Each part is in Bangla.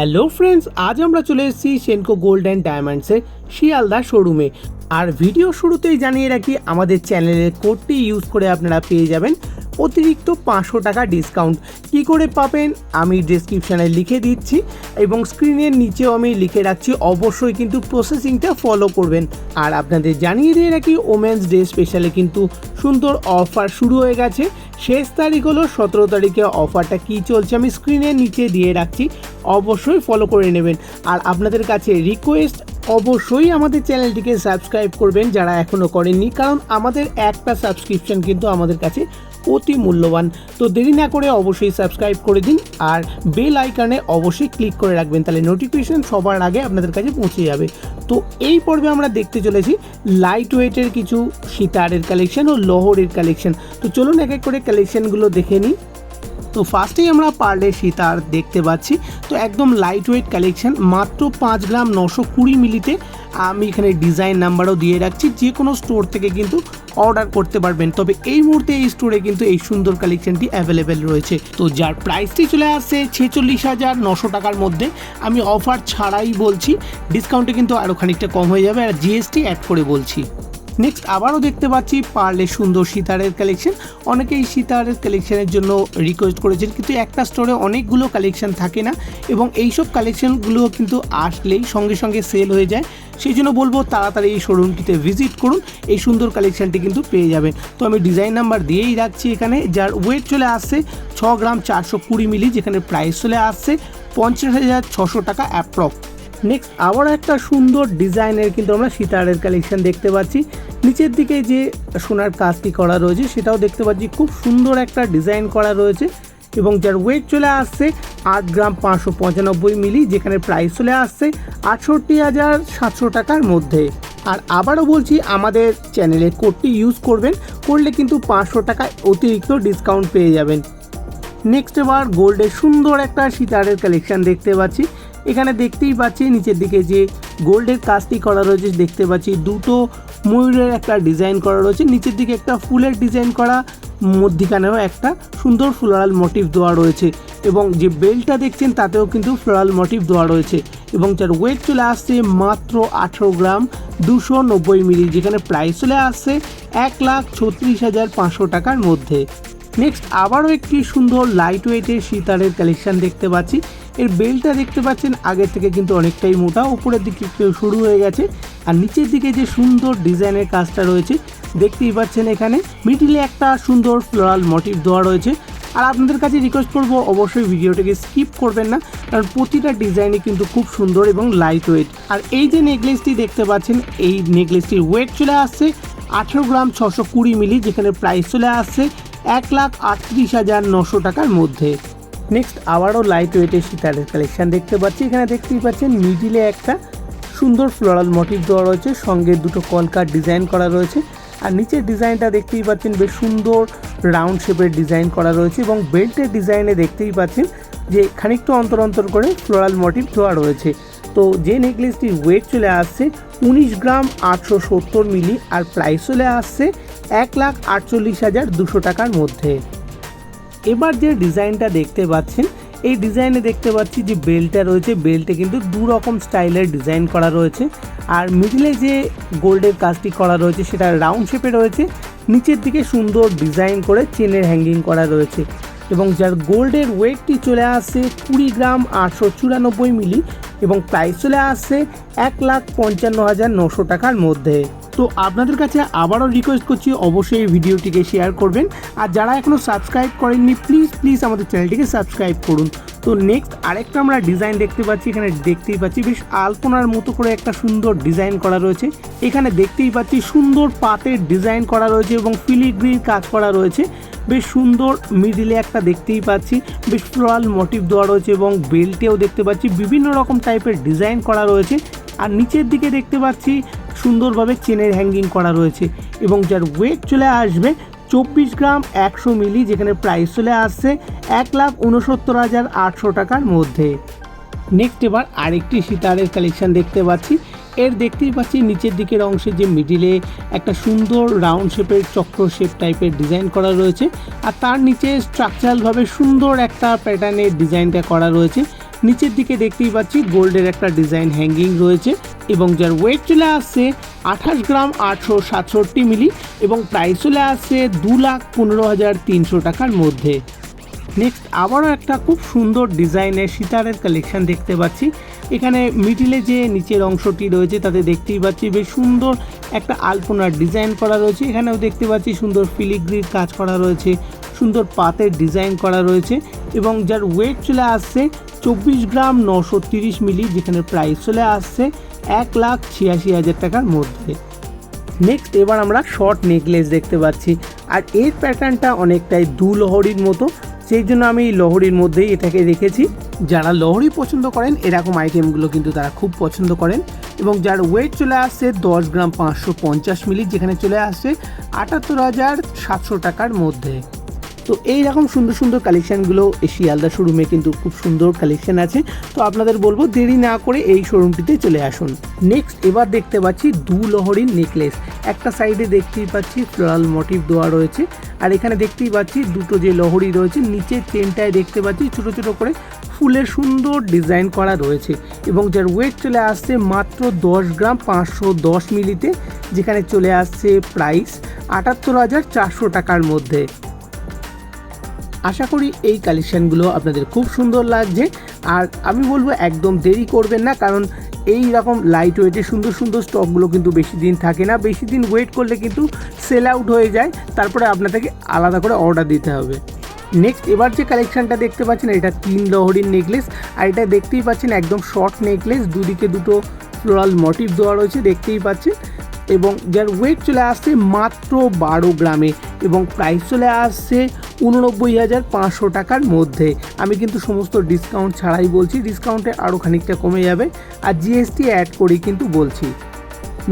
হ্যালো ফ্রেন্ডস আজ আমরা চলে এসেছি সেনকো গোল্ড অ্যান্ড ডায়মন্ডসের শিয়ালদা শোরুমে আর ভিডিও শুরুতেই জানিয়ে রাখি, আমাদের চ্যানেলের কোডটি ইউজ করে আপনারা পেয়ে যাবেন। অতিরিক্ত পাঁচশো টাকা ডিসকাউন্ট কি করে পাবেন? আমি ডিসক্রিপশানে লিখে দিচ্ছি এবং স্ক্রিনের নিচেও আমি লিখে রাখছি। অবশ্যই কিন্তু প্রসেসিংটা ফলো করবেন। আর আপনাদের জানিয়ে দিয়ে রাখি ওমেন্স ডে স্পেশালে কিন্তু সুন্দর অফার শুরু হয়ে গেছে। শেষ তারিখ হলো সতেরো তারিখে। অফারটা কি চলছে আমি স্ক্রিনের নিচে দিয়ে রাখছি। অবশ্যই ফলো করে নেবেন। আর আপনাদের কাছে রিকোয়েস্ট অবশ্যই আমাদের চ্যানেলটিকে সাবস্ক্রাইব করবেন যারা এখনও করেননি। কারণ আমাদের একটা সাবস্ক্রিপশন কিন্তু আমাদের কাছে অতি মূল্যবান। তো দেরি না করে অবশ্যই সাবস্ক্রাইব করে দিন আর বেল আইকনে অবশ্যই ক্লিক করে রাখবেন, তাহলে নোটিফিকেশন সবার আগে আপনাদের কাছে পৌঁছে যাবে। তো এই পর্বে আমরা দেখতে চলেছি লাইট ওয়েটের কিছু সিতারের কালেকশন ও লহরের কালেকশন তো চলুন এক এক করে কালেকশনগুলো দেখে নিই। তো ফার্স্টেই আমরা পার্লে সীতার দেখতে পাচ্ছি। তো একদম লাইট ওয়েট কালেকশন মাত্র পাঁচ গ্রাম নশো কুড়ি মিলিতে আমি এখানে ডিজাইন নাম্বারও দিয়ে রাখছি। যে কোনো স্টোর থেকে কিন্তু অর্ডার করতে পারবেন। তবে এই মুহূর্তে এই স্টোরে কিন্তু এই সুন্দর কালেকশনটি অ্যাভেলেবেল রয়েছে। তো যার প্রাইসটি চলে আসছে ছেচল্লিশ হাজার নশো টাকার মধ্যে, আমি অফার ছাড়াই বলছি ডিসকাউন্টে কিন্তু আরও খানিকটা কম হয়ে যাবে। আর জিএসটি অ্যাড করে বলছি। নেক্সট আবারও দেখতে পাচ্ছি পার্লে সুন্দর সিতারের কালেকশন অনেকেই সিতারের কালেকশনের জন্য রিকোয়েস্ট করেছেন, কিন্তু একটা স্টোরে অনেকগুলো কালেকশন থাকে না এবং এইসব কালেকশনগুলো কিন্তু আসলেই সঙ্গে সঙ্গে সেল হয়ে যায়। সেই জন্য বলব, তাড়াতাড়ি এই শোরুমটিতে ভিজিট করুন, এই সুন্দর কালেকশনটি কিন্তু পেয়ে যাবেন। তো আমি ডিজাইন নাম্বার দিয়েই রাখছি এখানে, যার ওয়েট চলে আসছে ছ গ্রাম চারশো কুড়ি মিলি যেখানে প্রাইস চলে আসছে পঞ্চাশ হাজার ছশো টাকা অ্যাপ্রক্স নেক্সট আবার একটা সুন্দর ডিজাইনের কিন্তু আমরা সিতারের কালেকশন দেখতে পাচ্ছি। নিচের দিকে যে সোনার কাজটি করা রয়েছে, সেটাও দেখতে পাচ্ছি। খুব সুন্দর একটা ডিজাইন করা রয়েছে এবং যার ওয়েট চলে আসছে আট গ্রাম পাঁচশো পঁচানব্বই মিলি, যেখানে প্রাইস চলে আসছে আটষট্টি হাজার সাতশো টাকার মধ্যে। আর আবারও বলছি, আমাদের চ্যানেলে কোডটি ইউজ করবেন, করলে কিন্তু পাঁচশো টাকা অতিরিক্ত ডিসকাউন্ট পেয়ে যাবেন। নেক্সট এবার গোল্ডের সুন্দর একটা সিতারের কালেকশন দেখতে পাচ্ছি। এখানে দেখতেই পাচ্ছি নিচের দিকে যে গোল্ডের কাজটি করা রয়েছে, দেখতে পাচ্ছি দুটো ময়ূরের একটা ডিজাইন করা রয়েছে, নিচের দিকে একটা ফুলের ডিজাইন করা, মধ্যিখানেও একটা সুন্দর ফ্লোরাল মোটিভ দেওয়া রয়েছে এবং যে বেল্টটা দেখছেন তাতেও কিন্তু ফ্লোরাল মোটিভ দেওয়া রয়েছে এবং যার ওয়েট চলে আসছে মাত্র আঠেরো গ্রাম দুশো নব্বই মিলি, যেখানে প্রাইস চলে আসছে এক লাখ ছত্রিশ হাজার পাঁচশো টাকার মধ্যে। নেক্সট আবারও একটি সুন্দর লাইট ওয়েটের সিতারের কালেকশন দেখতে পাচ্ছি। এর বেলটা দেখতে পাচ্ছেন আগের থেকে কিন্তু অনেকটাই মোটা, উপরের দিকে একটু শুরু হয়ে গেছে। আর নিচের দিকে যে সুন্দর ডিজাইনের কাজটা রয়েছে, দেখতেই পাচ্ছেন এখানে মিডিলে একটা সুন্দর ফ্লোরাল মোটিভ দেওয়া রয়েছে। আর আপনাদের কাছে রিকোয়েস্ট করব, অবশ্যই ভিডিওটাকে স্কিপ করবেন না, কারণ প্রতিটা ডিজাইনই কিন্তু খুব সুন্দর এবং লাইট ওয়েট আর এই যে নেকলেসটি দেখতে পাচ্ছেন, এই নেকলেসটির ওয়েট চলে আসছে আঠেরো গ্রাম ছশো কুড়ি মিলি, যেখানে প্রাইস চলে আসছে এক লাখ আটত্রিশ হাজার নশো টাকার মধ্যে। নেক্সট আবারও লাইট ওয়েটের সিতারের কালেকশন দেখতে পাচ্ছি। এখানে দেখতেই পাচ্ছেন মিডিলে একটা সুন্দর ফ্লোরাল মোটিভ দেওয়া রয়েছে। সঙ্গে দুটো কলকার ডিজাইন করা রয়েছে। আর নিচের ডিজাইনটা দেখতেই পাচ্ছেন, বেশ সুন্দর রাউন্ড শেপের ডিজাইন করা রয়েছে এবং বেল্টের ডিজাইনে দেখতেই পাচ্ছেন যে খানিকটা অন্তর অন্তর করে ফ্লোরাল মোটিভ দেওয়া রয়েছে। তো যে নেকলেসটির ওয়েট চলে আসছে উনিশ গ্রাম আটশো সত্তর মিলি আর প্রাইস চলে আসছে এক লাখ আটচল্লিশ হাজার দুশো টাকার মধ্যে। এবার যে ডিজাইনটা দেখতে পাচ্ছেন, এই ডিজাইনে দেখতে পাচ্ছি যে বেল্টটা রয়েছে। বেল্টে কিন্তু দু রকম স্টাইলের ডিজাইন করা রয়েছে। আর মিডিলে যে গোল্ডের কাজটি করা রয়েছে, সেটা রাউন্ড শেপে রয়েছে। নিচের দিকে সুন্দর ডিজাইন করে চেনের হ্যাঙ্গিং করা রয়েছে। এবং যার গোল্ডের ওয়েটটি চলে আসছে কুড়ি গ্রাম আটশো চুরানব্বই মিলি এবং প্রাইস চলে আসছে এক লাখ পঞ্চান্ন হাজার নশো টাকার মধ্যে। তো আপনাদের কাছে আবারও রিকোয়েস্ট করছি, অবশ্যই ভিডিওটিকে শেয়ার করবেন। আর যারা এখনও সাবস্ক্রাইব করেননি প্লিজ প্লিজ আমাদের চ্যানেলটিকে সাবস্ক্রাইব করুন। তো নেক্সট আরেকটা আমরা ডিজাইন দেখতে পাচ্ছি, এখানে দেখতেই পাচ্ছি বেশ আলপনার মতো করে একটা সুন্দর ডিজাইন করা রয়েছে। এখানে দেখতেই পাচ্ছি সুন্দর পাতের ডিজাইন করা রয়েছে এবং ফিলিগ্রির কাজ করা রয়েছে। বেশ সুন্দর মিডিলে একটা দেখতেই পাচ্ছি, বেশ ফ্লোরাল মোটিভ দেওয়া রয়েছে এবং বেল্টেও দেখতে পাচ্ছি, বিভিন্ন রকম টাইপের ডিজাইন করা রয়েছে। আর নিচের দিকে দেখতে পাচ্ছি সুন্দরভাবে চেনের হ্যাঙ্গিং করা রয়েছে এবং যার ওয়েট চলে আসবে চব্বিশ গ্রাম একশো মিলি, যেখানে প্রাইস চলে আসছে এক লাখ উনসত্তর হাজার আটশো টাকার মধ্যে। নেক্সট এবার আরেকটি সিতারের কালেকশন দেখতে পাচ্ছি। এর দেখতেই পাচ্ছি নিচের দিকের অংশে যে মিডিলে একটা সুন্দর রাউন্ড শেপের চক্র শেপ টাইপের ডিজাইন করা রয়েছে। আর তার নিচে স্ট্রাকচারালভাবে সুন্দর একটা প্যাটার্নের ডিজাইনটা করা রয়েছে। নিচের দিকে দেখতেই পাচ্ছি গোল্ডের একটা ডিজাইন হ্যাঙ্গিং রয়েছে এবং যার ওয়েট চলে আসছে আঠাশ গ্রাম আটশো সাতষট্টি মিলি এবং প্রাইস চলে আসছে দু লাখ পনেরো হাজার তিনশো টাকার মধ্যে। নেক্সট আবারও একটা খুব সুন্দর ডিজাইনের সিতারের কালেকশন দেখতে পাচ্ছি। এখানে মিডিলে যে নিচের অংশটি রয়েছে, তাতে দেখতেই পাচ্ছি বেশ সুন্দর একটা আলপনার ডিজাইন করা রয়েছে। এখানেও দেখতে পাচ্ছি সুন্দর ফিলিগ্রির কাজ করা রয়েছে, সুন্দর পাতের ডিজাইন করা রয়েছে। এবং যার ওয়েট চলে আসছে চব্বিশ গ্রাম নশো তিরিশ মিলি, যেখানে প্রাইস চলে আসছে এক লাখ ছিয়াশি হাজার টাকার মধ্যে। নেক্সট এবার আমরা শর্ট নেকলেস দেখতে পাচ্ছি। আর এর প্যাটার্নটা অনেকটাই দু লহরির মতো, সেই জন্য আমি এই লহরির মধ্যেই এটাকে রেখেছি। যারা লহরি পছন্দ করেন, এরকম আইটেমগুলো কিন্তু তারা খুব পছন্দ করেন। এবং যার ওয়েট চলে আসছে দশ গ্রাম পাঁচশো পঞ্চাশ মিলি, যেখানে চলে আসছে আটাত্তর হাজার সাতশো টাকার মধ্যে। তো এই রকম সুন্দর সুন্দর কালেকশানগুলো এই শিয়ালদা শোরুমে কিন্তু খুব সুন্দর কালেকশন আছে। তো আপনাদের বলব, দেরি না করে এই শোরুমটিতে চলে আসুন। নেক্সট এবার দেখতে পাচ্ছি দু লহরির নেকলেস একটা সাইডে দেখতেই পাচ্ছি ফ্লোরাল মোটিভ দেওয়া রয়েছে। আর এখানে দেখতেই পাচ্ছি দুটো যে লহরি রয়েছে নিচের চেনটায় দেখতে পাচ্ছি ছোটো ছোটো করে ফুলের সুন্দর ডিজাইন করা রয়েছে। এবং যার ওয়েট চলে আসছে মাত্র দশ গ্রাম পাঁচশো দশ মিলিতে, যেখানে চলে আসছে প্রাইস আটাত্তর হাজার চারশো টাকার মধ্যে। আশা করি এই কালেকশানগুলো আপনাদের খুব সুন্দর লাগছে। আর আমি বলব একদম দেরি করবেন না, কারণ এই রকম লাইট ওয়েটের সুন্দর সুন্দর স্টকগুলো কিন্তু বেশি দিন থাকে না। বেশি দিন ওয়েট করলে কিন্তু সেল আউট হয়ে যায়, তারপরে আপনাদেরকে আলাদা করে অর্ডার দিতে হবে। নেক্সট এবার যে কালেকশানটা দেখতে পাচ্ছেন, এটা তিন লহরির নেকলেস আর এটা দেখতেই পাচ্ছেন একদম শর্ট নেকলেস দুদিকে দুটো ফ্লোরাল মোটিভ দেওয়া রয়েছে, দেখতেই পাচ্ছেন। এবং যার ওয়েট চলে আসছে মাত্র বারো গ্রামে, এবং প্রাইস চলে আসছে উননব্বই হাজার পাঁচশো টাকার মধ্যে। আমি কিন্তু সমস্ত ডিসকাউন্ট ছাড়াই বলছি ডিসকাউন্টে আরও খানিকটা কমে যাবে। আর জিএসটি অ্যাড করেই কিন্তু বলছি।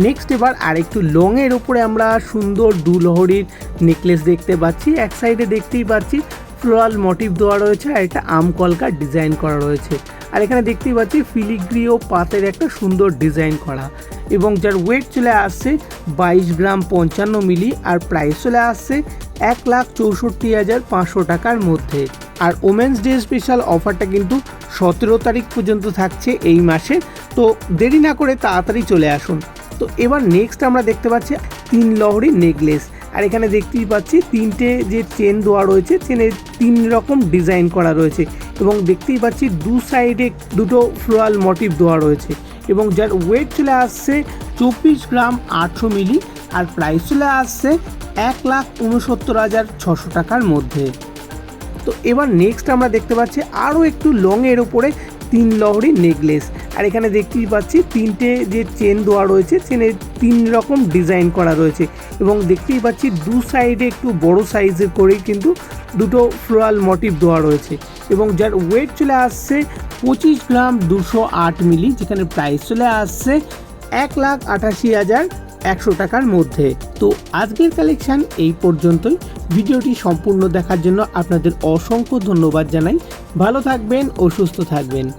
নেক্সট এবার আরেকটু লংয়ের ওপরে আমরা সুন্দর দুলহরির নেকলেস দেখতে পাচ্ছি। এক সাইডে দেখতেই পাচ্ছি ফ্লোরাল মোটিভ দেওয়া রয়েছে আর একটা আম কলকার ডিজাইন করা রয়েছে। আর এখানে দেখতেই পাচ্ছি ফিলিগ্রি ও পাতের একটা সুন্দর ডিজাইন করা। এবং যার ওয়েট চলে আসছে বাইশ গ্রাম পঞ্চান্ন মিলি আর প্রাইস চলে আসছে এক লাখ চৌষট্টি হাজার পাঁচশো টাকার মধ্যে। আর ওমেন্স ডে স্পেশাল অফারটা কিন্তু সতেরো তারিখ পর্যন্ত থাকছে এই মাসে। তো দেরি না করে তাড়াতাড়ি চলে আসুন। তো এবার নেক্সট আমরা দেখতে পাচ্ছি তিন লহরি নেকলেস আর এখানে দেখতেই পাচ্ছি তিনটে যে চেন দেওয়া রয়েছে চেনের তিন রকম ডিজাইন করা রয়েছে। এবং দেখতেই পাচ্ছি দু সাইডে দুটো ফ্লোরাল মোটিভ দেওয়া রয়েছে। এবং যার ওয়েট চলে আসছে চব্বিশ গ্রাম আটশো মিলি আর প্রাইস চলে আসছে এক লাখ উনসত্তর হাজার ছশো টাকার মধ্যে। তো এবার নেক্সট আমরা দেখতে পাচ্ছি আরও একটু লংয়ের ওপরে তিন লহরি নেকলেস আর এখানে দেখতেই পাচ্ছি তিনটে যে চেন দেওয়া রয়েছে চেনের তিন রকম ডিজাইন করা রয়েছে। এবং দেখতেই পাচ্ছি দু সাইডে একটু বড় সাইজের করেই কিন্তু দুটো ফ্লোরাল মোটিভ দেওয়া রয়েছে। এবং যার ওয়েট চলে আসছে পঁচিশ গ্রাম দুশো আট মিলি যেখানে প্রাইস চলে আসছে এক লাখ আটাশি হাজার একশো টাকার মধ্যে। তো আজকের কালেকশান এই পর্যন্তই। ভিডিওটি সম্পূর্ণ দেখার জন্য আপনাদের অসংখ্য ধন্যবাদ জানাই। ভালো থাকবেন ও সুস্থ থাকবেন।